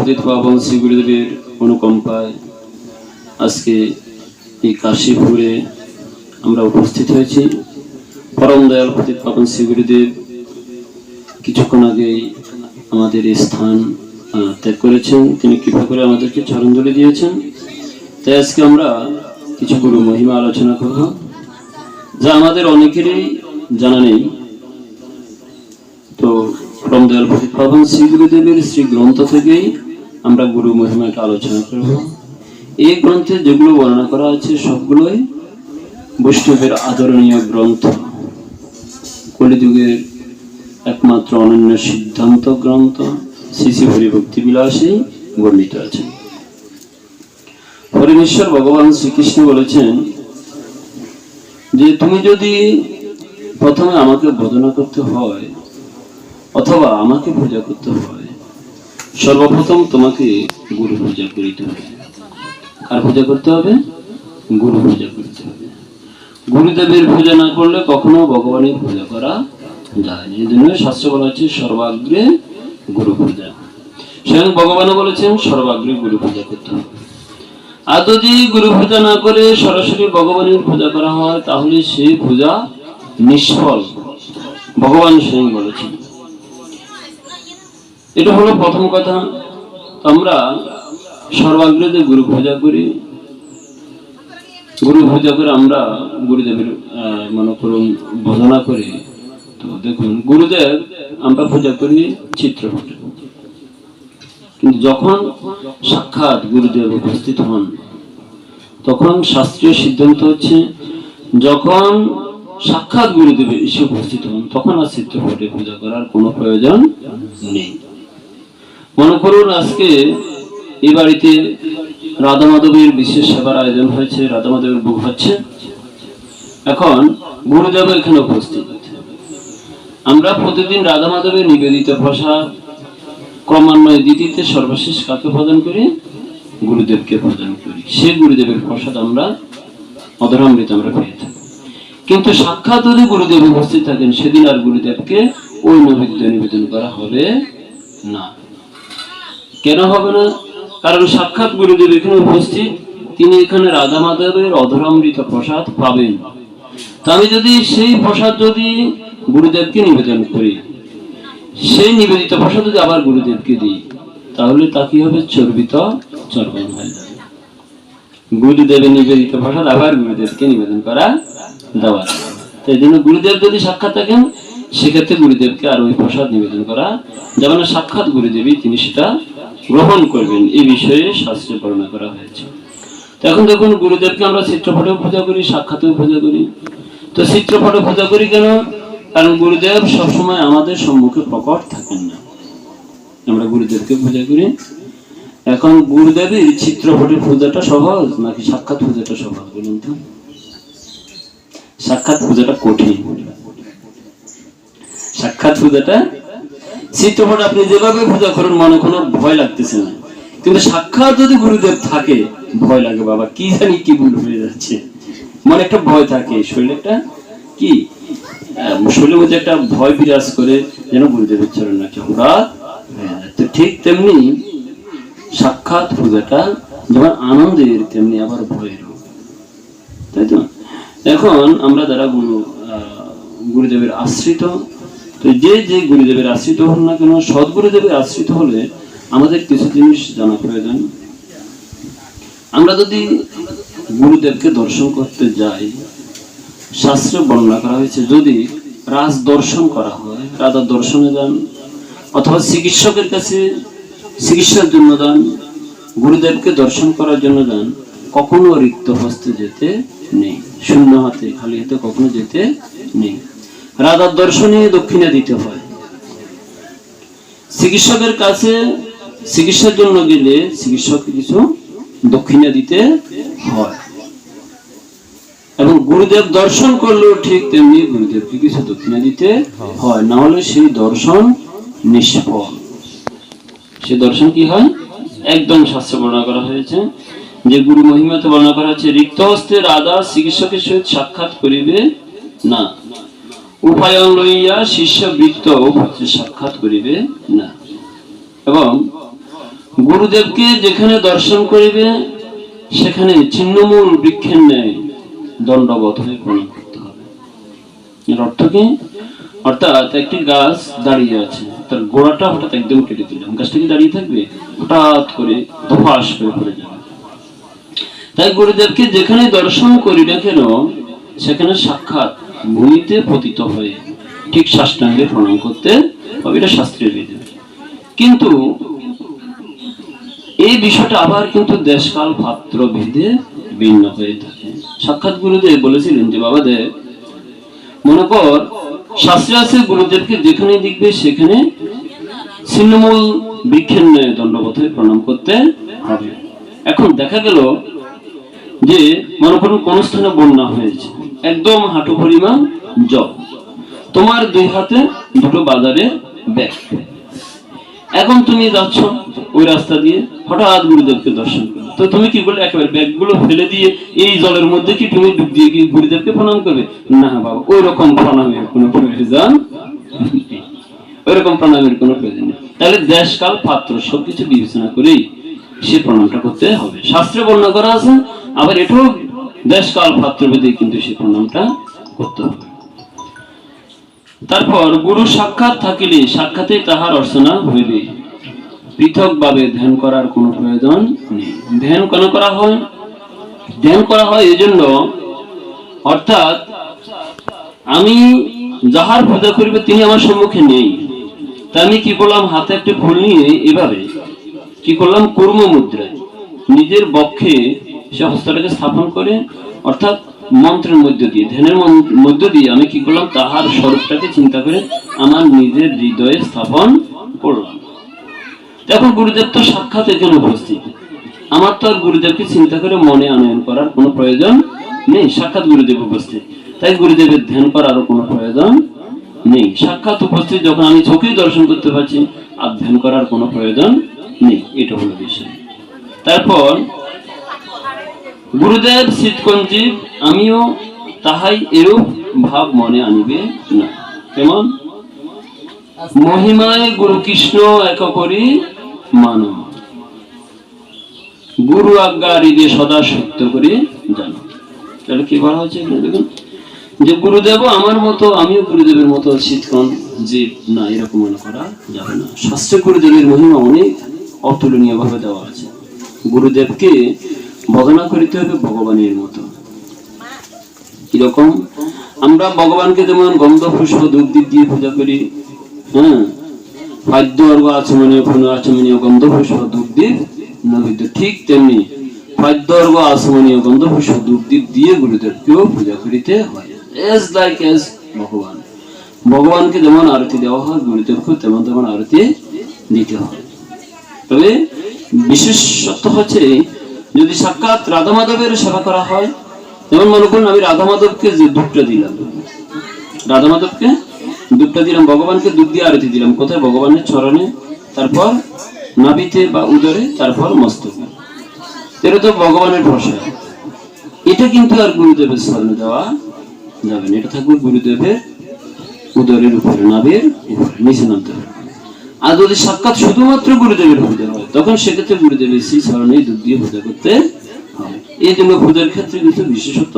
পতিত পাবন শ্রী অনুকম্পায় আজকে এই কাশীপুরে আমরা উপস্থিত হয়েছি। পরম দয়াল পতিত পাবন শ্রী গুরুদেব কিছুক্ষণ আগেই আমাদের এই স্থান ত্যাগ করেছেন। তিনি কৃপা করে আমাদেরকে চরণজলি দিয়েছেন। তাই আজকে আমরা কিছু গুরু মহিমা আলোচনা করব, যা আমাদের অনেকেরই জানা নেই। তো পরম দয়াল পতিত পাবন শ্রী গুরুদেবের শ্রী গ্রন্থ থেকেই আমরা গুরু মহিমাকে আলোচনা করব। এই গ্রন্থে যেগুলো বর্ণনা করা আছে, সবগুলোই বৈষ্ণবের আদরণীয় গ্রন্থ। কলিযুগের একমাত্র অনন্য সিদ্ধান্ত গ্রন্থ শ্রী হরিভক্তি বিলাসে বর্ণিত আছে। পরমেশ্বর ভগবান শ্রীকৃষ্ণ বলেছেন যে, তুমি যদি প্রথমে আমাকে ভজনা করতে হয়, অথবা আমাকে পূজা করতে হয় সর্বপ্রথম তোমাকে গুরু পূজা করিতে হবে। আর পূজা করতে হবে? গুরু পূজা করতে হবে। গুরুদেবের পূজা না করলে কখনো ভগবানের পূজা করা যায় এই জন্য শাস্ত্র বলা হচ্ছে সর্বাগ্রে গুরু পূজা। স্বয়ং ভগবানও বলেছেন, সর্বাগ্রে গুরু পূজা করতে হবে। আর যদি গুরু পূজা না করে সরাসরি ভগবানের পূজা করা হয়, তাহলে সেই পূজা নিষ্ফল। ভগবান স্বয়ং বলেছেন। এটা হলো প্রথম কথা। আমরা সর্বাগ্রদে গুরু পূজা করি। গুরু পূজা করে আমরা গুরুদেবের মনে করুন, ভজনা করি। তো দেখুন, গুরুদেব আমরা পূজা করি চিত্রপটে কিন্তু যখন সাক্ষাৎ গুরুদেব উপস্থিত হন, তখন শাস্ত্রীয় সিদ্ধান্ত হচ্ছে, যখন সাক্ষাৎ গুরুদেব এসে উপস্থিত হন, তখন আর চিত্রপটে পূজা করার কোনো প্রয়োজন নেই। মনে করুন আজকে এই বাড়িতে রাধা মাধবের বিশেষ সেবার আয়োজন হয়েছে, রাধা মাধবের বুক হচ্ছে। এখন গুরুদেব এখানে উপস্থিত। আমরা প্রতিদিন রাধা মাধবের নিবেদিত প্রসাদ, ক্রমান্বয়ে দিদিতে সর্বশেষ কাকে প্রদান করি? গুরুদেবকে প্রদান করি। সে গুরুদেবের প্রসাদ আমরা অধরামৃত আমরা পেয়ে থাকি। কিন্তু সাক্ষাৎ যদি গুরুদেব উপস্থিত থাকেন, সেদিন আর গুরুদেবকে ওই নৈবেদ্য নিবেদন করা হবে না। কেন হবে না? কারণ সাক্ষাৎ গুরুদেব এখানে উপস্থিত, তিনি এখানে রাধা মাধবের অধরামৃত প্রসাদ পাবেন। আমি যদি সেই প্রসাদ যদি গুরুদেবকে নিবেদন করি, সেই নিবেদিত প্রসাদ যদি আবার গুরুদেবকে দিই, তাহলে তা কি হবে? চর্বিত চর্বণ হয়ে। যাবে গুরুদেবের নিবেদিত প্রসাদ আবার গুরুদেবকে নিবেদন করা দেওয়া তাই জন্য গুরুদেব যদি সাক্ষাৎ থাকেন, সেক্ষেত্রে গুরুদেবকে আর ওই প্রসাদ নিবেদন করা যেমন সাক্ষাৎ গুরুদেবী তিনি সেটা গ্রহণ করবেন। এই বিষয়ে শাস্ত্রে বর্ণনা করা হয়েছে। এখন দেখুন, গুরুদেবকে আমরা চিত্রপটেও পূজা করি, সাক্ষাতেও পূজা করি। তো চিত্রপটে পূজা করি কেন? কারণ গুরুদেব সবসময় আমাদের সম্মুখে প্রকট থাকেন না। আমরা গুরুদেবকে পূজা করি। এখন গুরুদেবের চিত্রপটে পূজাটা সহজ, নাকি সাক্ষাৎ পূজাটা সহজ বলুন তো? সাক্ষাৎ পূজাটা কঠিন। সাক্ষাৎ পূজাটা চিত্রপট আপনি যেভাবে পূজা করুন, মনে কোনো ভয় লাগতেছে না। কিন্তু সাক্ষাৎ যদি গুরুদেব থাকে, ভয় লাগে, বাবা, কি জানি কি ভুল হয়ে যাচ্ছে। মনে একটা ভয় থাকে শরীরে, একটা কি? শরীরের মধ্যে একটা ভয় বিরাজ করে যেন তো ঠিক তেমনি সাক্ষাৎ পূজাটা যেমন আনন্দের, তেমনি আবার ভয়ের তাই তো? এখন আমরা যারা গুরু গুরুদেবের আশ্রিত তো যে যে গুরুদেবের আশ্রিত হন না কেন, সদ্গুরুদেবের আশ্রিত হলে আমাদের কিছু জিনিস জানা প্রয়োজন। আমরা যদি গুরুদেবকে দর্শন করতে যাই, শাস্ত্র বর্ণনা করা হয়েছে, যদি রাজ দর্শন করা হয়, রাজা দর্শনে যান, অথবা চিকিৎসকের কাছে চিকিৎসার জন্য যান, গুরুদেবকে দর্শন করার জন্য যান, কখনো রিক্ত হস্তে যেতে নেই, শূন্য হাতে, খালি হাতে কখনো যেতে নেই। রাধার দর্শনে দক্ষিণা দিতে হয়। চিকিৎসকের কাছে চিকিৎসার জন্য গেলে চিকিৎসককে কিছু দক্ষিণা দিতে হয়। এবং গুরুদেব দর্শন করলেও ঠিক তেমনি গুরুদেবকে কিছু দক্ষিণা দিতে হয়। না হলে সেই দর্শন নিষ্ফল। সে দর্শন কি হয়? একদম শাস্ত্রে বর্ণনা করা হয়েছে যে গুরু মহিমাতে বর্ণনা করা হয়েছে, রিক্ত হস্তে রাধা চিকিৎসকের সহিত সাক্ষাৎ করিবে না। উপায়ন লইয়া শিষ্য বৃত্ত সাক্ষাৎ করিবে না। এবং গুরুদেবকে যেখানে দর্শন করিবে, সেখানে ছিন্নমূল বৃক্ষের ন্যায় দণ্ডবত হয়ে প্রণাম করতে হবে। এর অর্থ কি? অর্থাৎ একটি গাছ দাঁড়িয়ে আছে, তার গোড়াটা হঠাৎ একদম কেটে দিলাম গাছটা কি দাঁড়িয়ে থাকবে, হঠাৎ করে ধপাস করে পড়ে যাবে। তাই গুরুদেবকে যেখানে দর্শন করি না কেন, সেখানে সাক্ষাৎ ভূমিতে পতিত হয়ে ঠিক সাষ্টাঙ্গে প্রণাম করতে হবে, এটা শাস্ত্রের বিধি কিন্তু এই বিষয়টা আবার কিন্তু দেশকাল পাত্র ভেদে ভিন্ন হয়ে থাকে। সাক্ষাৎ গুরুদেব বলেছিলেন যে, বাবা দেব, মনে কর, শাস্ত্রে আছে গুরুদেবকে যেখানে দেখবে সেখানে ছিন্নমূল বৃক্ষের ন্যায় দণ্ডবোধ প্রণাম করতে হবে। এখন দেখা গেল যে মনে করুন কোন স্থানে বন্যা হয়েছে, একদম হাঁটু পরিমাণ জল। তোমার দুই হাতে দুটো বাজারে ব্যাগ। এখন তুমি যাচ্ছ ওই রাস্তা দিয়ে, হঠাৎ গুরুদেবকে দর্শন করো তো তুমি কি করলে? একেবারে ব্যাগগুলো ফেলে দিয়ে এই জলের মধ্যে কি তুমি ডুব দিয়ে কি গুরুদেবকে প্রণাম করবে? না বাবা ওই রকম প্রণামের কোনো প্রয়োজন ওই রকম প্রণামের কোনো প্রয়োজন নেই। তাহলে দেশকাল পাত্র সবকিছু বিবেচনা করেই সে প্রণামটা করতে হবে। শাস্ত্রে বর্ণনা করা আছে আবার এটাও দেশকাল পাত্র ভেদে কিন্তু সে প্রণামটা করতে হবে। তারপর গুরু সাক্ষাৎ থাকিলে সাক্ষাতে তাহার অর্চনা হইবে। পৃথক ভাবে ধ্যান করার কোনো প্রয়োজন নেই। ধ্যান কেন করা হয়? ধ্যান করা হয় এই জন্য অর্থাৎ আমি যাহার পূজা করিবে তিনি আমার সম্মুখে নেই। তা আমি কি করলাম? হাতে একটা ফুল নিয়ে এভাবে কি করলাম? কর্ম মুদ্রায় নিজের বক্ষে সে হস্তটাকে স্থাপন করে, অর্থাৎ মন্ত্রের মধ্য দিয়ে, ধ্যানের মধ্য দিয়ে আমি কি করলাম? তাহার স্বরূপটাকে চিন্তা করে আমার নিজের হৃদয়ে স্থাপন করলাম। এখন গুরুদেব তো সাক্ষাৎ এখানে উপস্থিত। আমার তো আর গুরুদেবকে চিন্তা করে মনে আনয়ন করার কোনো প্রয়োজন নেই। সাক্ষাৎ গুরুদেব উপস্থিত। তাই গুরুদেবের ধ্যান করারও কোনো প্রয়োজন নেই। সাক্ষাৎ উপস্থিত যখন আমি চোখেই দর্শন করতে পারছি, আর ধ্যান করার কোনো প্রয়োজন নেই। এটা হলো বিষয়। তারপর গুরুদেব শীতকঞ্জীব আমিও তাহাই এরূপ ভাব মনে আনিবে না। কেমন? মহিমায় গুরু কৃষ্ণ এক করি মানব গুরু আজ্ঞা হৃদে সদা সত্য করে জানো। তাহলে কি বলা হচ্ছে দেখুন, যে গুরুদেব আমার মতো, আমিও গুরুদেবের মতো শীতকন যে না, এরকম মনে করা যাবে না। শাস্ত্রে গুরুদেবের মহিমা অনেক অতুলনীয় ভাবে দেওয়া আছে। গুরুদেবকে বদনা করিতে হবে ভগবানের মতো। কীরকম? আমরা ভগবানকে যেমন গন্ধ, পুষ্প, দুধ দ্বীপ দিয়ে পূজা করি হ্যাঁ? অর্ঘ আচমনীয় পুনঃ আচমনীয়, গন্ধ, পুষ্প, দুধ দ্বীপ নৈবেদ্য ঠিক তেমনি আচমনীয়, গন্ধ, পুষ্প দিয়ে গুরুদেবকেও পূজা করিতে হয়। এজ লাইক এজ ভগবান। ভগবানকে যেমন আরতি দেওয়া হয় গুরুদেবকে তেমন তেমন আরতি দিতে হয়। তবে বিশেষত্ব হচ্ছে যদি সাক্ষাৎ রাধা মাধবের সেবা করা হয়, যেমন মনে করুন আমি রাধা মাধবকে যে দুধটা দিলাম, রাধা মাধবকে দুধটা দিলাম, ভগবানকে দুধ দিয়ে আরতি দিলাম, কোথায়? ভগবানের চরণে, তারপর নাবিতে বা উদরে, তারপর মস্তকে। এটা তো ভগবানের প্রসাদ এটা কিন্তু আর গুরুদেবের স্মরণে দেওয়া যাবে না। এটা থাকবে গুরুদেবের উদরের উপরে, নাভের উপরে, নিচে নামতে হবে। আর যদি সাক্ষাৎ শুধুমাত্র গুরুদেবের পূজা হয় তখন সেক্ষেত্রে গুরুদেবের সেই স্মরণে দুধ দিয়ে পূজা করতে হবে এই জন্য পূজার ক্ষেত্রে কিন্তু বিশেষত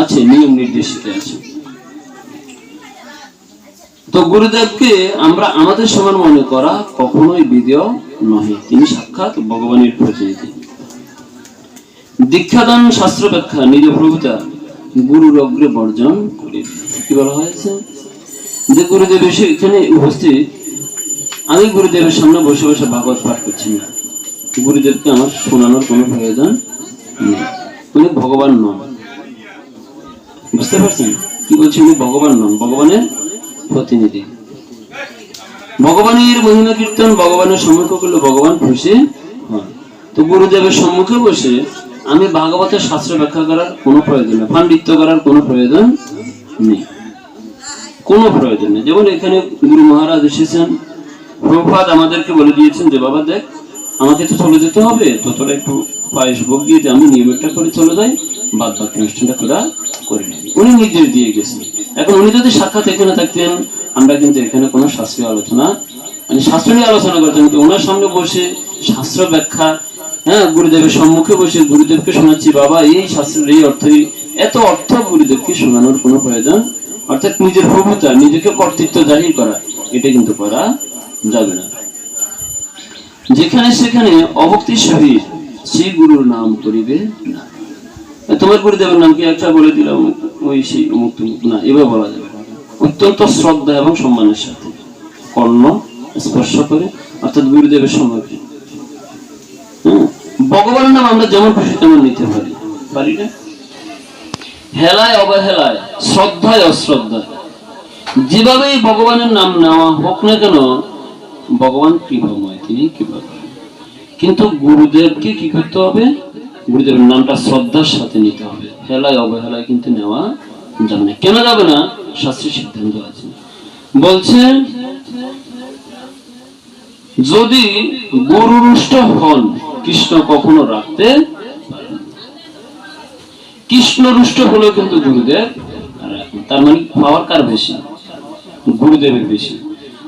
আছে, নিয়ম নির্দেশিত আছে। তো গুরুদেবকে আমরা আমাদের সমান মনে করা কখনোই বিদেয় নহে। তিনি সাক্ষাৎ ভগবানের প্রতিনিধি দীক্ষাদান শাস্ত্র ব্যাখ্যা নিজ প্রভুতা গুরুর অগ্রে বর্জন করে কি বলা হয়েছে? যে গুরুদেব এসে এখানে উপস্থিত আমি গুরুদেবের সামনে বসে বসে ভাগবত পাঠ করছি না। গুরুদেবকে আমার শোনানোর কোনো প্রয়োজন নেই। উনি ভগবান নন। বুঝতে পারছেন? কি বলছি উনি? ভগবান নন, ভগবানের প্রতিনিধি। ভগবানের মহিমা কীর্তন ভগবানের সম্মুখে করলে ভগবান খুশি হন। তো গুরুদেবের সম্মুখে বসে আমি ভাগবতের শাস্ত্র ব্যাখ্যা করার কোনো প্রয়োজন নেই, পাণ্ডিত্য করার কোনো প্রয়োজন নেই। কোনো প্রয়োজন নেই। যেমন এখানে গুরু মহারাজ এসেছেন প্রভুপাদ আমাদেরকে বলে দিয়েছেন যে, বাবা দেখ, আমাকে তো চলে যেতে হবে, তো তোরা একটু পায়েস ভোগ দিয়ে আমি নিয়মটা করে চলে যাই বাদ বাকি অনুষ্ঠানটা তোরা করে নিবি। উনি নির্দেশ দিয়ে গেছেন। এখন উনি যদি সাক্ষাৎ এখানে থাকতেন, আমরা কিন্তু এখানে কোনো শাস্ত্রীয় আলোচনা মানে শাস্ত্র নিয়ে আলোচনা করতাম, কিন্তু ওনার সামনে বসে শাস্ত্র ব্যাখ্যা হ্যাঁ গুরুদেবের সম্মুখে বসে গুরুদেবকে শোনাচ্ছি, বাবা, এই শাস্ত্রের, এই অর্থ এত অর্থ গুরুদেবকে শোনানোর কোনো প্রয়োজন? অর্থাৎ নিজের প্রভুতা, নিজেকে কর্তৃত্ব জাহির করা, এটা কিন্তু করা যাবে না। যেখানে সেখানে অভক্তির সহিত শ্রী গুরুর নাম করিবে না। তোমার গুরুদেবের নাম কি একটা বলে দিলাম? ওই সেই অমুক না, এবার বলা যাবে। অত্যন্ত শ্রদ্ধা এবং সম্মানের সাথে। কর্ণ স্পর্শ করে, অর্থাৎ গুরুদেবের সম্পর্কে ভগবানের নাম আমরা যেমন খুশি তেমন নিতে পারি। পারি না হেলায় অবহেলায়, শ্রদ্ধায় অশ্রদ্ধায়। যেভাবেই ভগবানের নাম নেওয়া হোক না কেন ভগবান কৃপাময়, তিনি কৃপা করেন কিন্তু গুরুদেবকে কি করতে হবে? গুরুদেবের নামটা শ্রদ্ধার সাথে নিতে হবে। হেলায় অবহেলায় কিন্তু নেওয়া যাবে না। কেন যাবে না? শাস্ত্রের সিদ্ধান্ত আছে। বলছেন যদি গুরুরুষ্ট হন, কৃষ্ণ কখনো রাখতে পারেন না। কৃষ্ণরুষ্ট হলেও কিন্তু গুরুদেব তার মানে পাওয়ার কার বেশি? গুরুদেবের বেশি।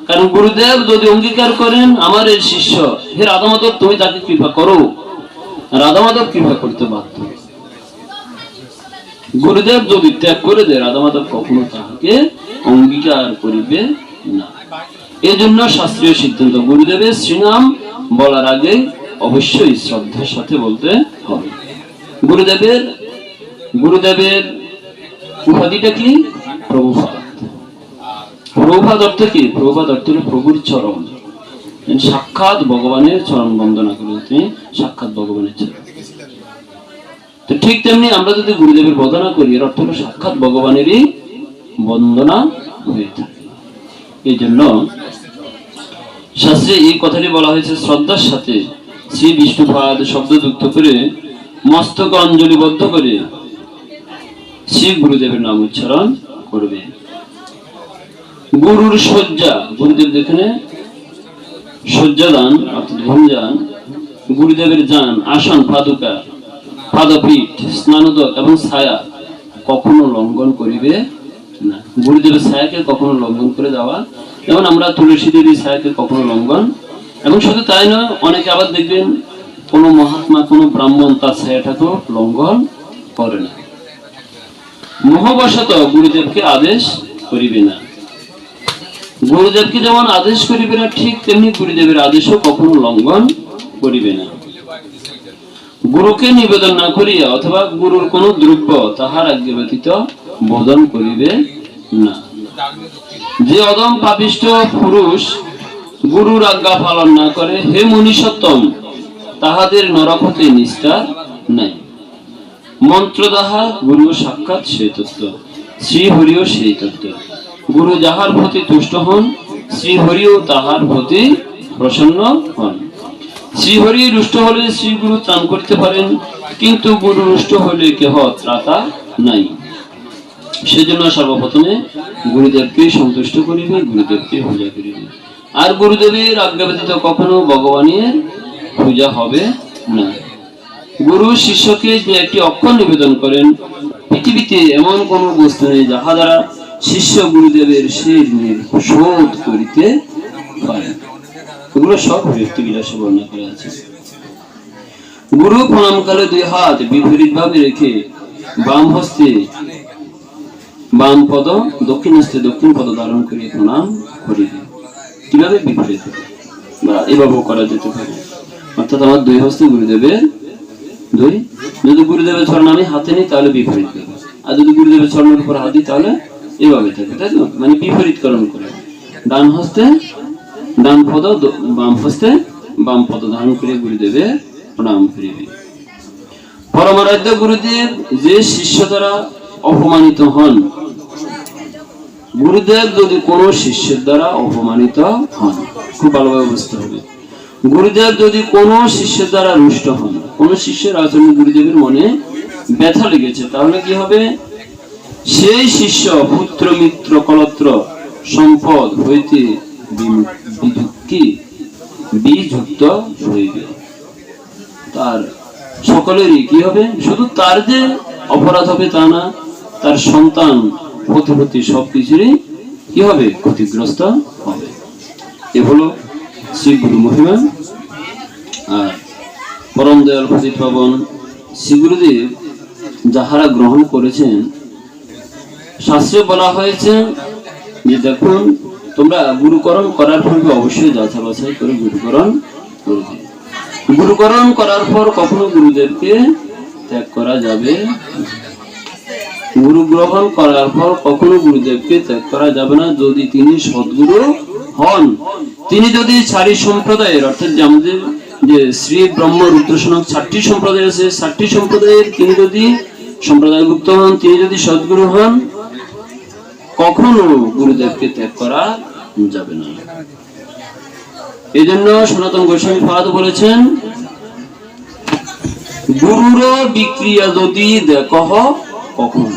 কারণ গুরুদেব যদি অঙ্গীকার করেন আমার এই শিষ্য, হে রাধা মাধব তুমি তাকে কৃপা করো। রাধা মাধব কৃপা করতে বাধ্য। গুরুদেব যদি ত্যাগ করে দেয় রাধা মাধব কখনো তাহাকে অঙ্গীকার করিবে না। এই জন্য শাস্ত্রীয় সিদ্ধান্ত, গুরুদেবের শ্রীনাম বলার আগে অবশ্যই শ্রদ্ধার সাথে বলতে হবে। গুরুদেবের গুরুদেবের উপাধিটা কি? প্রভুপাদ। প্রভুপাদ অর্থ কি? প্রভুপাদ অর্থ হলো প্রভুর চরণ। সাক্ষাৎ ভগবানের চরণ বন্দনা করে তিনি সাক্ষাৎ ভগবানের চরণ। তো ঠিক তেমনি আমরা যদি গুরুদেবের বন্দনা করি, এর অর্থ হলো সাক্ষাৎ ভগবানেরই বন্দনা হয়ে থাকে। এই জন্য শাস্ত্রে এই কথাটি বলা হয়েছে, শ্রদ্ধার সাথে শ্রী বিষ্ণুপাদ শব্দ যুক্ত করে মস্তক অঞ্জলিবদ্ধ করে শ্রী গুরুদেবের নাম উচ্চারণ করবে গুরুর শয্যা গুরুদেব যেখানে শয্যাদান অর্থাৎ ভূমিদান গুরুদেবের যান, আসন, পাদুকা, পাদপীঠ স্নানদক এবং ছায়া কখনো লঙ্ঘন করিবে না। গুরুদেবের ছায়াকে কখনো লঙ্ঘন করে দেওয়া। যেমন আমরা তুলসী দেবীর ছায়াকে কখনো লঙ্ঘন। এবং শুধু তাই নয়, অনেকে আবার দেখবেন কোনো মহাত্মা, কোনো ব্রাহ্মণ তার ছায়াটাকেও লঙ্ঘন করে না। মোহবশত গুরুদেবকে আদেশ করিবে না। গুরুদেবকে যেমন আদেশ করিবে না, ঠিক তেমনি গুরুদেবের আদেশও কখনো লঙ্ঘন করিবে না। গুরুকে নিবেদন না করিয়া অথবা গুরুর কোন দ্রব্য তাহার আজ্ঞা ব্যতীত বোধন করিবে না। যে অদম পাপিষ্ট পুরুষ গুরুর আজ্ঞা পালন না করে, হে মনীষোত্তম, তাহাদের নরক হতে নিস্তার নাই। মন্ত্র তাহা গুরু সাক্ষাৎ সেই তত্ত্ব শ্রী হরিও সেই তত্ত্ব। গুরু যাহার প্রতি তুষ্ট হন শ্রী হরিও তাহার প্রতি প্রসন্ন হন। শ্রীহরি রুষ্ট হলে শ্রী গুরু ত্রাণ করতে পারেন, কিন্তু গুরু রুষ্ট হলে কেহ ত্রাতা নাই। সেজন্য সর্বপ্রথমে গুরুদেবকে সন্তুষ্ট করিবে, গুরুদেবকে পূজা করিবে। আর গুরুদেবের আজ্ঞা ব্যতীত কখনো ভগবানের পূজা হবে না। গুরু শিষ্যকে যে একটি অক্ষর নিবেদন করেন, পৃথিবীতে এমন কোন বস্তু নেই যাহা দ্বারা শিষ্য গুরুদেবের সেই ঋণের শোধ করিতে পারে। এগুলো সব ব্যক্তি বিলাসে বর্ণনা করা আছে। গুরু প্রণামকালে দুই হাত বিপরীত ভাবে রেখে বাম হস্তে বাম পদ দক্ষিণ হস্তে দক্ষিণ পদ ধারণ করে প্রণাম করিবে কীভাবে বিপরীত বা এভাবেও করা যেতে পারে। অর্থাৎ আমার দুই হস্তে গুরুদেবের দুই। যদি গুরুদেবের চরণ আমি হাতে নিই, তাহলে বিপরীত দেবো আর যদি গুরুদেবের চরণের উপর হাত দিই, তাহলে এভাবে থাকে, তাই তো? মানে বিপরীতকরণ করে। ডান হস্তে ডান পদ বাম হস্তে বাম পদ, ধারণ করে গুরুদেবে প্রণাম করিবে। পরমারাধ্য গুরুদেব যে শিষ্য দ্বারা অপমানিত হন, গুরুদেব যদি কোনো শিষ্যের দ্বারা অপমানিত হন, খুব ভালোভাবে বুঝতে হবে। গুরুদেব যদি কোনো শিষ্যের দ্বারা রুষ্ট হন, কোন শিষ্যের আচরণে গুরুদেবের মনে ব্যথা লেগেছে, তাহলে কি হবে? সেই শিষ্য পুত্র মিত্র কলত্র সম্পদ হইতে বিযুক্ত বিযুক্ত হইবে। তার সকলেরই কি হবে? শুধু তার যে অপরাধ হবে তা না, তার সন্তান প্রতিপত্তি সবকিছুরই কি হবে? ক্ষতিগ্রস্ত হবে। এ হলো শ্রী গুরু মহিমা। আর পরম দয়াল ফজিত পাবন, শ্রীগুরুদেব যাহারা গ্রহণ করেছেন শাস্ত্রে বলা হয়েছে যে দেখুন তোমরা গুরুকরণ করার পূর্বে অবশ্যই যাচা বাছাই করে গুরুকরণ করবে গুরুকরণ করার পর কখনো গুরুদেবকে ত্যাগ করা যাবে গুরু গ্রহণ করার পর কখনো গুরুদেবকে ত্যাগ করা যাবে না যদি তিনি সদ্গুরু হন। তিনি যদি চারি সম্প্রদায়ের, অর্থাৎ যে আমাদের যে শ্রী ব্রহ্ম রুদ্রসনক চারটি সম্প্রদায় আছে, চারটি সম্প্রদায়ের তিনি যদি সম্প্রদায়ভুক্ত হন, তিনি যদি সদ্গুরু হন কখনো গুরুদেবকে ত্যাগ করা যাবে না। এই জন্য সনাতন গোস্বামী ফাদ বলেছেন, গুরুর বিক্রিয়া যদি দেখহ কখন।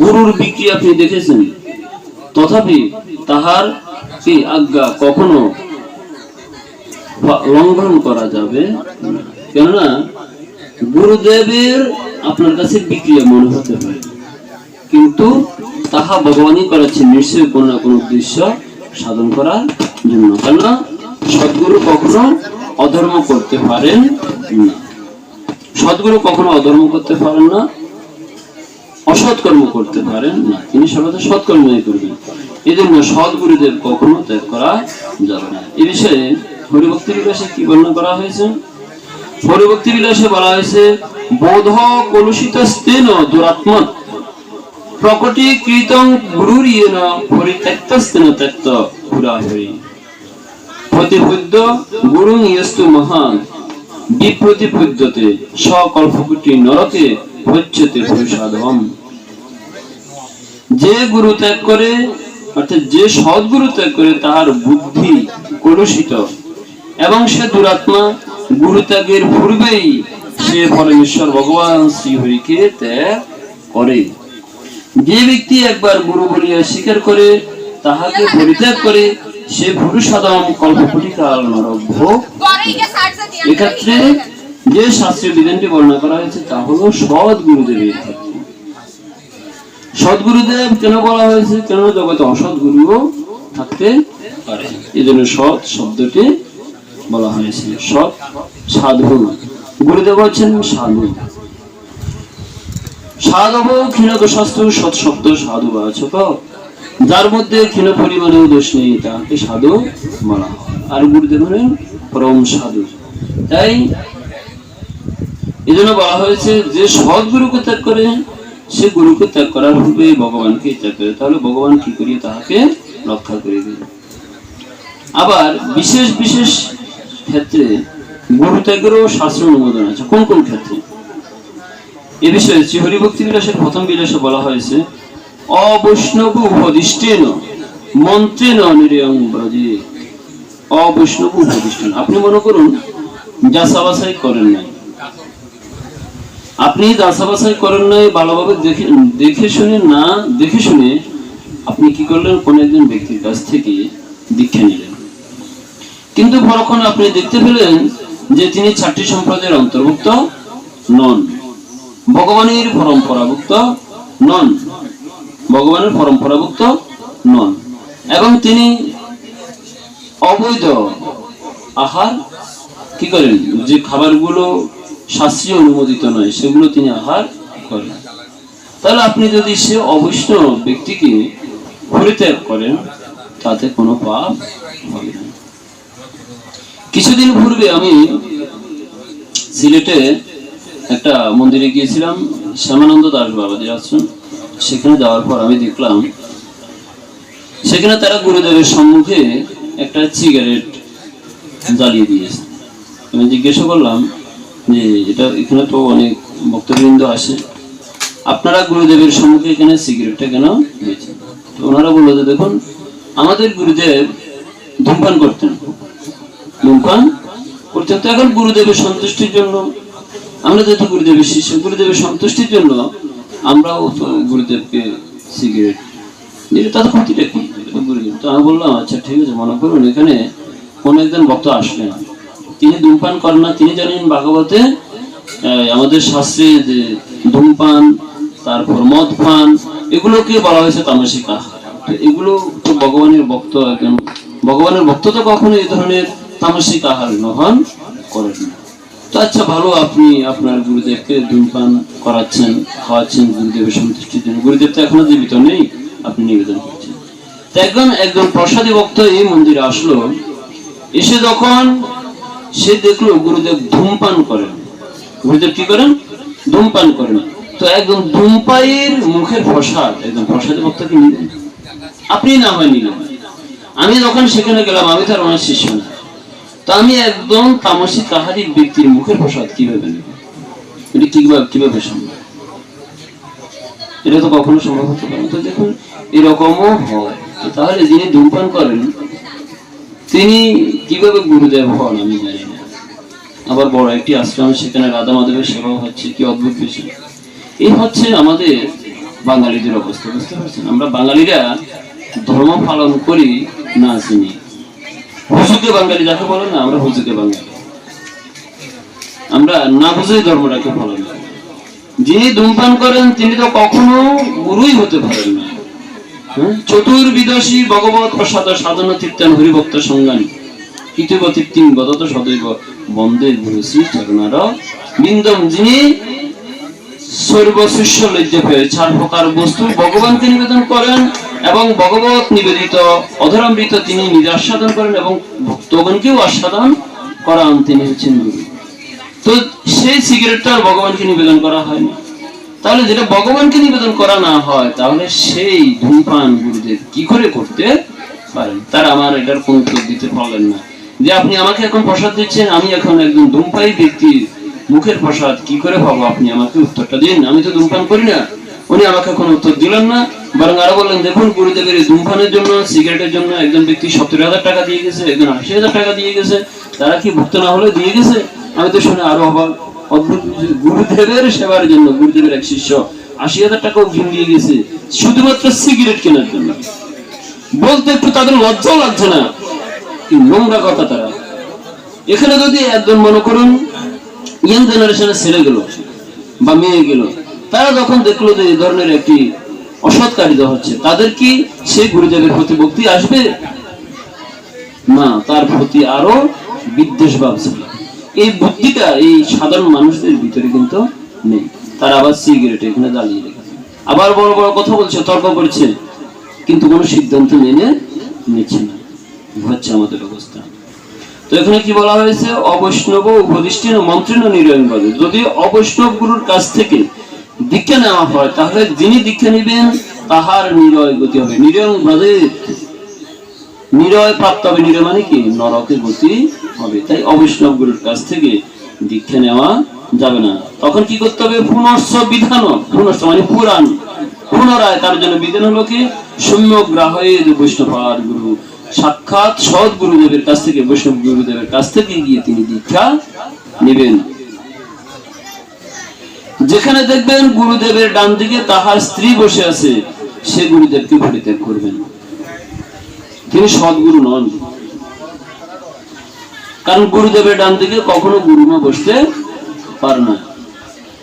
গুরুর বিক্রিয়া আপনি দেখেছেন? তথাপি তাহার কি আজ্ঞা কখনো লঙ্ঘন করা যাবে কেননা, গুরুদেবের আপনার কাছে বিক্রিয়া মনে হতে পারে। কিন্তু তাহা ভগবানই করাচ্ছেন নিশ্চয়ই কোনো না কোনো উদ্দেশ্য সাধন করার জন্য। কেননা সদ্গুরু কখনো অধর্ম করতে পারেন না। সদ্গুরু কখনো অধর্ম করতে পারেন না অসৎ কর্ম করতে পারেন না। তিনি সর্বদা সৎকর্মই করবেন। এই জন্য সদ্গুরুদেব কখনো ত্যাগ করা যাবে না। এ বিষয়ে হরিভক্তি বিলাসে কি বর্ণনা করা হয়েছে? হরিভক্তি বিলাসে বলা হয়েছে, বোধ কলুষিত স্তেন দুরাত্মত প্রকটি কৃতং গুরুর ইয়েন পরিত্যক্তস্তেন ত্যক্ত গুরু ইয়স্তু মহান সকল্পকুটি হচ্ছেতে পুরুষাধম যে গুরু ত্যাগ করে, অর্থাৎ যে সদ্গুরু ত্যাগ করে তার বুদ্ধি কলুষিত, এবং সে দুরাত্মা গুরু ত্যাগের পূর্বেই সে পরমেশ্বর ভগবান শ্রীহরিকে ত্যাগ করে। যে ব্যক্তি একবার গুরু বলিয়া স্বীকার করে, তাহাকে পরিত্যাগ করে, সে ভুরু সাধন কল্পকোটি কাল নরক ভোগ এক্ষেত্রে যে শাস্ত্রীয় বিধানটি বর্ণনা করা হয়েছে, তা হলো সৎ গুরুদেবের সৎ গুরুদেব কেন বলা হয়েছে? কেন জগতে অসৎ গুরুও থাকতে পারে? এই জন্য সৎ শব্দটি বলা হয়েছে, সৎ সাধু। গুরুদেব হচ্ছেন সাধু। ক্ষীণত শাস্ত্র যার মধ্যে ক্ষীণ পরিমাণেও দোষ নেই তাকে সাধু বলা হয়। আর গুরুদেব হলেন পরম সাধু। তাই এই জন্য বলা হয়েছে যে সৎ গুরুকে ত্যাগ করে সে গুরুকে ত্যাগ করার পূর্বে ভগবানকে ত্যাগ করে। তাহলে ভগবান কি করিয়ে তাহাকে রক্ষা করে করিবে আবার বিশেষ বিশেষ ক্ষেত্রে গুরু ত্যাগেরও শাস্ত্র অনুমোদন আছে। কোন কোন ক্ষেত্রে? এ বিষয়ে শ্রী হরিভক্তি বিলাসের প্রথম বিলাসে বলা হয়েছে, অবৈষ্ণব উপদিষ্টেন, মন্ত্রেন নিরেয়ং ব্রজে। অবৈষ্ণব উপদিষ্টেন। আপনি মনে করুন, যাচাবাছাই করেন নাই। আপনি যাচাবাছাই করেন নাই, ভালোভাবে দেখে দেখে শুনে না, দেখে শুনে আপনি কি করলেন? কোন একজন ব্যক্তির কাছ থেকে দীক্ষা নিলেন। কিন্তু পরক্ষণ আপনি দেখতে পেলেন যে তিনি চারটি সম্প্রদায়ের অন্তর্ভুক্ত নন। ভগবানের পরম্পরাভুক্ত নন। ভগবানের পরম্পরাভুক্ত নন। এবং তিনি অবৈধ আহার কি করেন? যে খাবারগুলো শাস্ত্রীয় অনুমোদিত নয়, সেগুলো তিনি আহার করেন। তাহলে আপনি যদি সে অবৈষ্ণব ব্যক্তিকে পরিত্যাগ করেন, তাতে কোনো পাপ হবে না। কিছুদিন পূর্বে আমি সিলেটে একটা মন্দিরে গিয়েছিলাম, শ্যামানন্দ দাস বাবাজির আশ্রম সেখানে যাওয়ার পর আমি দেখলাম, সেখানে তারা গুরুদেবের সম্মুখে একটা সিগারেট জ্বালিয়ে দিয়েছে। আমি জিজ্ঞাসা করলাম যে, এটা এখানে তো অনেক ভক্তবৃন্দ আসে। আপনারা গুরুদেবের সম্মুখে এখানে সিগারেটটা কেন দিয়েছেন? তো ওনারা বলল যে, দেখুন, আমাদের গুরুদেব ধূমপান করতেন। ধূমপান করতেন তো এখন গুরুদেবের সন্তুষ্টির জন্য আমরা যেহেতু গুরুদেবের শিষ্য। গুরুদেবের সন্তুষ্টির জন্য আমরাও গুরুদেবকে সিগারেট দিলে তাদের ক্ষতিটা কি? গুরুদেব। তো আমি বললাম আচ্ছা ঠিক আছে, মনে করুন, এখানে কোন একজন ভক্ত আসলেন তিনি ধূমপান করেন না। তিনি জানেন ভাগবতে আমাদের শাস্ত্রে যে ধূমপান, তারপর মদ পান এগুলোকে বলা হয়েছে তামসিক আহার এগুলো তো ভগবানের ভক্ত একজন ভগবানের ভক্ত তো কখনো এই ধরনের তামসিক আহার গ্রহণ করেন না। তো আচ্ছা ভালো, আপনি আপনার গুরুদেবকে ধূমপান করাচ্ছেন, খাওয়াচ্ছেন, গুরুদেবের সন্তুষ্টির জন্য। গুরুদেব তো এখনও জীবিত নেই, আপনি নিবেদন করছেন। তো একজন একজন প্রসাদী ভক্ত এই মন্দিরে আসলো, এসে যখন সে দেখল গুরুদেব ধূমপান করেন। গুরুদেব কি করেন? ধূমপান করেন। তো একদম ধূমপাইয়ের মুখের প্রসাদ, একজন প্রসাদী ভক্তকে নিলেন। আপনি না হয় নিলেন। আমি যখন সেখানে গেলাম, আমি তার অনেক শিষ্য না তো আমি একদম তামসিক কাহারি ব্যক্তির মুখের প্রসাদ কীভাবে নেব? এটি কীভাবে কীভাবে সম্ভব? এটা তো কখনো সম্ভব হতে পারে। তো দেখুন, এরকমও হয়। তো তাহলে যিনি ধূমপান করেন, তিনি কীভাবে গুরুদেব হন আমি জানি না। আবার বড় একটি আশ্রম, সেখানে রাধা মাধবের সেবাও হচ্ছে। কি অদ্ভুত বিষয়। এই হচ্ছে আমাদের বাঙালিদের অবস্থা, বুঝতে পারছেন? আমরা বাঙালিরা ধর্ম পালন করি না চিনি হুজুকে বাঙালি যাকে বলে না, আমরা হুজুকে বাঙালি। আমরা না বুঝেই ধর্মটাকে করি। যিনি ধূমপান করেন, তিনি তো কখনো গুরুই হতে পারেন না। হ্যাঁ? চতুর্বিদশী ভগবত প্রসাদ সাধন তীর্থান হরিভক্ত সঙ্গানী। কৃতব তৃপ্তিম গদত সদৈব বন্দে গুরুশ্রী চরণার বিন্দম যিনি সর্বশিষ্য লজ্জা পেয়ে প্রকার বস্তু ভগবানকে নিবেদন করেন এবং ভগবত নিবেদিত, অধরামৃত তিনি নিজে আস্বাদন করেন এবং ভক্তগণকেও আস্বাদন করান তিনি হচ্ছেন গুরু। তো সেই সিগারেটটা আর ভগবানকে নিবেদন করা হয়নি তাহলে যেটা ভগবানকে নিবেদন করা না হয়, তাহলে সেই ধূমপান গুরুদেব কি করে করতে পারেন? তার আমার এটার কোন উত্তর দিতে পারলেন না। যে আপনি আমাকে এখন প্রসাদ দিচ্ছেন, আমি এখন একজন ধূমপাই ব্যক্তির মুখের প্রসাদ, কি করে পাবো আপনি আমাকে উত্তরটা দিন? আমি তো ধূমপান করি না। উনি আমাকে কোনো উত্তর দিলেন না। বরং আরও বললেন দেখুন গুরুদেবের ধূমপানের জন্য, সিগারেটের জন্য একজন ব্যক্তি সত্তর হাজার টাকা দিয়ে গেছে, একজন আশি হাজার টাকা দিয়ে গেছে, তারা কি ভুক্ত না হলে দিয়ে গেছে? আমি তো শুনে আরও অবাক। অদ্ভুত গুরুদেবের সেবার জন্য, গুরুদেবের এক শিষ্য আশি হাজার টাকাও ঘিম দিয়ে গেছে, শুধুমাত্র সিগারেট কেনার জন্য। বলতে একটু তাদের লজ্জাও লাগছে না, কি নোংরা কথা তারা। এখানে যদি একজন মনে করুন, ইয়াং জেনারেশনের ছেলে গেল বা মেয়ে গেল, তারা যখন দেখল যে এই ধরনের একটি অসৎ হচ্ছে। তাদের কি সেই গুরুদেবের প্রতি ভক্তি আসবে? না, তার প্রতি আরও বিদ্বেষ ভাব ছিল। এই বুদ্ধিটা এই সাধারণ মানুষদের ভিতরে কিন্তু নেই। তারা আবার সিগারেট এখানে জ্বালিয়ে রেখেছে। আবার বড় বড় কথা বলছে, তর্ক করছে। কিন্তু কোনো সিদ্ধান্ত মেনে নিচ্ছে না। হচ্ছে আমাদের অবস্থা। তো এখানে কি বলা হয়েছে? অবৈষ্ণব উপদিষ্টিন মন্ত্রীন নিরয়ন বাদে। যদি অবৈষ্ণব গুরুর কাছ থেকে দীক্ষা নেওয়া হয়, তাহলে যিনি দীক্ষা নেবেন, তাহার নিরয় গতি হবে। নিরয়ন বাদে নিরয় প্রাপ্ত হবে। নিরয় মানে কি? নরকে গতি হবে। তাই অবৈষ্ণব গুরুর কাছ থেকে দীক্ষা নেওয়া যাবে না। তখন কি করতে হবে? পুনর্স বিধান পুনর্স মানে পুরাণ। পুনরায় তার জন্য বিধান হলো কি? সম্যক গ্রাহের বৈষ্ণবার গুরু। সাক্ষাৎ সৎ গুরুদেবের কাছ থেকে, বৈষ্ণব গুরুদেবের কাছ থেকে গিয়ে তিনি দীক্ষা নেবেন। যেখানে দেখবেন গুরুদেবের ডান দিকে তাহার স্ত্রী বসে আছে, সে গুরুদেবকে পরিত্যাগ করবেন। তিনি সদ্গুরু নন। কারণ গুরুদেবের ডান দিকে কখনো গুরুমা বসতে পারে না।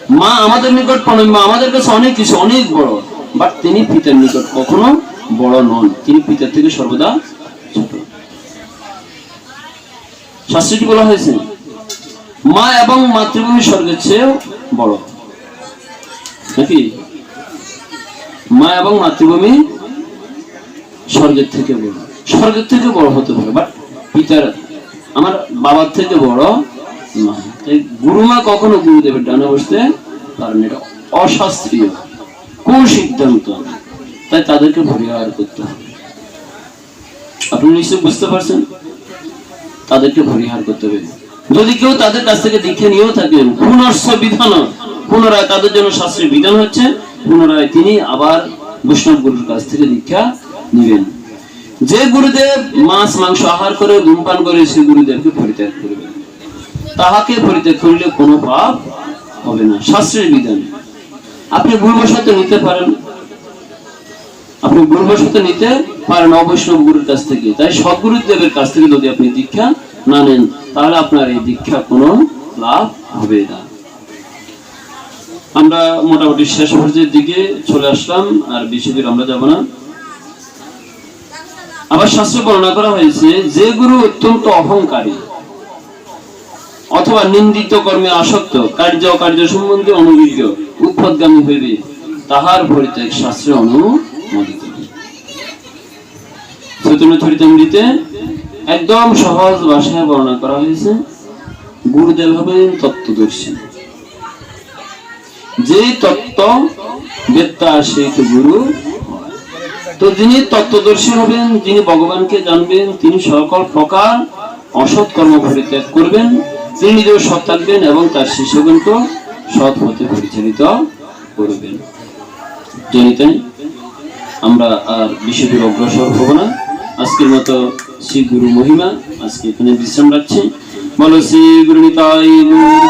মা আমাদের নিকট প্রণম্য আমাদের কাছে অনেক কিছু, অনেক বড়। বাট তিনি পিতার নিকট কখনো বড় নন। তিনি পিতার থেকে সর্বদা ছোট। শাস্ত্রটি বলা হয়েছে, মা এবং মাতৃভূমি স্বর্গের চেয়েও বড়। নাকি? মা এবং মাতৃভূমি স্বর্গের থেকে বড়। স্বর্গের থেকে বড় হতে পারে বাট পিতার আমার বাবার থেকে বড় না তাই গুরুমা কখনো গুরুদেবের ডানে বসতে পারেন এটা অশাস্ত্রীয় কোন সিদ্ধান্ত তাই তাদেরকে পরিহার করতে হবে। আপনি নিশ্চয় বুঝতে পারছেন? তাদেরকে পরিহার করতে হবে। যদি কেউ তাদের কাছ থেকে দেখে নিয়েও থাকেন পুনর্স বিধান। পুনরায় তাদের জন্য শাস্ত্রের বিধান হচ্ছে, পুনরায় তিনি আবার বৈষ্ণব গুরুর কাছ থেকে দীক্ষা নেবেন। যে গুরুদেব মাছ, মাংস আহার করে ধূমপান করে, সে গুরুদেবকে পরিত্যাগ করবে। তাহাকে পরিত্যাগ করিলে কোনো পাপ হবে না। শাস্ত্রের বিধান। আপনি ভুলবশত নিতে পারেন। আপনি ভুলবশত নিতে পারেন অবৈষ্ণব গুরুর কাছ থেকে। তাই সদ্গুরুদেবের কাছ থেকে যদি আপনি দীক্ষা না নেন, তাহলে আপনার এই দীক্ষা কোনো লাভ হবে না। আমরা মোটামুটি শেষ পর্যায়ের দিকে চলে আসলাম, আর বেশি দূর আমরা যাব না। আবার শাস্ত্র বর্ণনা করা হয়েছে, যে গুরু অত্যন্ত অহংকারী অথবা নিন্দিত কর্মে আসক্ত, কার্য কার্য সম্বন্ধে অনুবিজ্ঞ উৎপদগামী হইবে, তাহার পরিত্যাগ শাস্ত্রে অনুমোদিত। চৈতন্য একদম সহজ ভাষায় বর্ণনা করা হয়েছে, গুরুদেব হবেন তত্ত্বদর্শী। যে তত্ত্ব বেত্তা সেই তো গুরু, তো যিনি তত্ত্বদর্শী হবেন, যিনি ভগবানকে জানবেন, তিনি সকল প্রকার অসৎ কর্ম পরিত্যাগ করবেন, তিনি নিজেও সৎ থাকবেন এবং তার শিষ্যগণকে সৎ পথে পরিচালিত করবেন। জনিতাই আমরা আর বিষয়টির অগ্রসর হব না। আজকের মতো শ্রী গুরু মহিমা, আজকে এখানে বিশ্রাম রাখছি। বলো শ্রী গুরু নিতাই গৌর